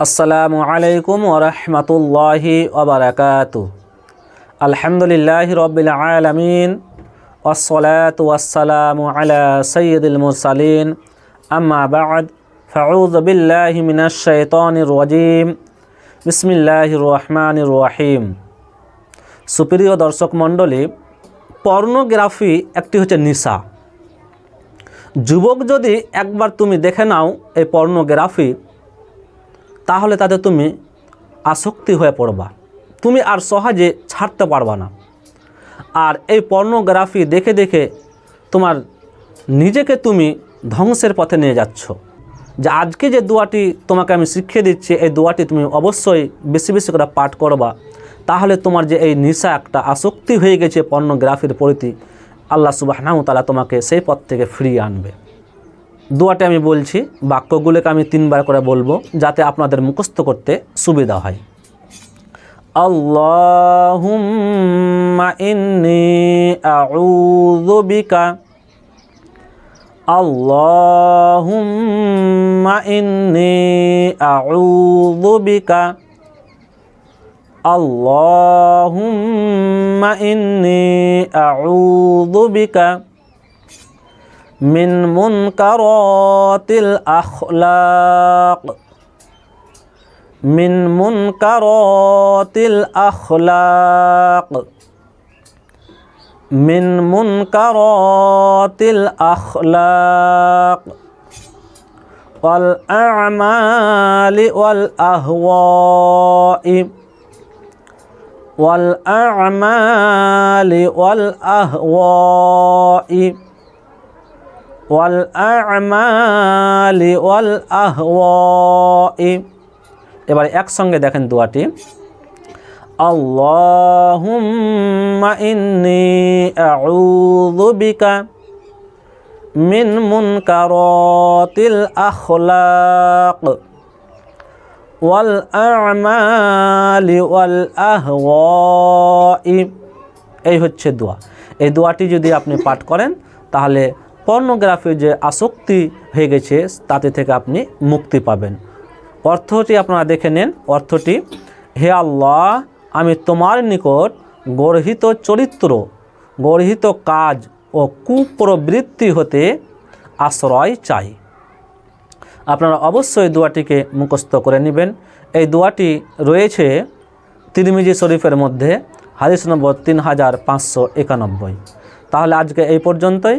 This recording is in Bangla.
আসসালামু আলাইকুম ওরহমতুল্লাহি ওবরাকাতু আলহামদুলিল্লাহ রবিল আলমিন ওসলাত ওয়াসালামু আলা সৈয়দুল মুরসালিন। আম্মা বাদ ফাউজ বিল্লাহি মিনাশ শাইতানির রাজিম। বিসমিল্লাহির রহমানির রহিম। সুপ্রিয় দর্শক মণ্ডলী, পর্নোগ্রাফি একটি হচ্ছে নিশা। যুবক যদি একবার তুমি দেখে নাও এই পর্নোগ্রাফি তাহলে তাতে তুমি আসক্তি হয়ে পড়বা। তুমি আর সহজে ছাড়তে পারবা না। আর এই পর্নোগ্রাফি দেখে দেখে তোমার নিজেকে তুমি ধ্বংসের পথে নিয়ে যাচ্ছ। যে আজকে যে দোয়াটি তোমাকে আমি শিখিয়ে দিচ্ছি, এই দোয়াটি তুমি অবশ্যই বেশি বেশি করে পাঠ করবা। তাহলে তোমার যে এই নিশা একটা আসক্তি হয়ে গেছে পর্নোগ্রাফির প্রতি, আল্লাহ সুবাহ তালা তোমাকে সেই পথ থেকে ফিরিয়ে আনবে। দোয়াটি আমি বলছি, বাক্যগুলোকে আমি তিনবার করে বলব যাতে আপনাদের মুখস্থ করতে সুবিধা হয়। আল্লাহুম্মা ইন্নি আউযু বিকা। من منكرات الأخلاق. من منكرات الأخلاق. من منكرات الأخلاق. والأعمال والأهواء. والأعمال والأهواء. ওয়াল আমালি ওয়াল আহওয়াই এবার একসঙ্গে দেখেন দোয়াটি। আল্লাহুম্মা ইন্নি আউযু বিকা মিন মুনকারাতিল আখলাক। ওয়াল আমালি ওয়াল আহওয়াই এই হচ্ছে দোয়া। এই দোয়াটি যদি আপনি পাঠ করেন, তাহলে পর্নোগ্রাফির যে আসক্তি হয়ে গেছে, তাতে থেকে আপনি মুক্তি পাবেন। অর্থটি আপনারা দেখে নেন। অর্থটি, হে আল্লাহ, আমি তোমার নিকট গর্হিত চরিত্র, গর্হিত কাজ ও কুপ্রবৃত্তি হতে আশ্রয় চাই। আপনারা অবশ্যই দোয়াটিকে মুখস্থ করে নেবেন। এই দোয়াটি রয়েছে তিরমিজি শরীফের মধ্যে, হাদিস নম্বর তিন হাজার পাঁচশো একানব্বই। তাহলে আজকে এই পর্যন্তই।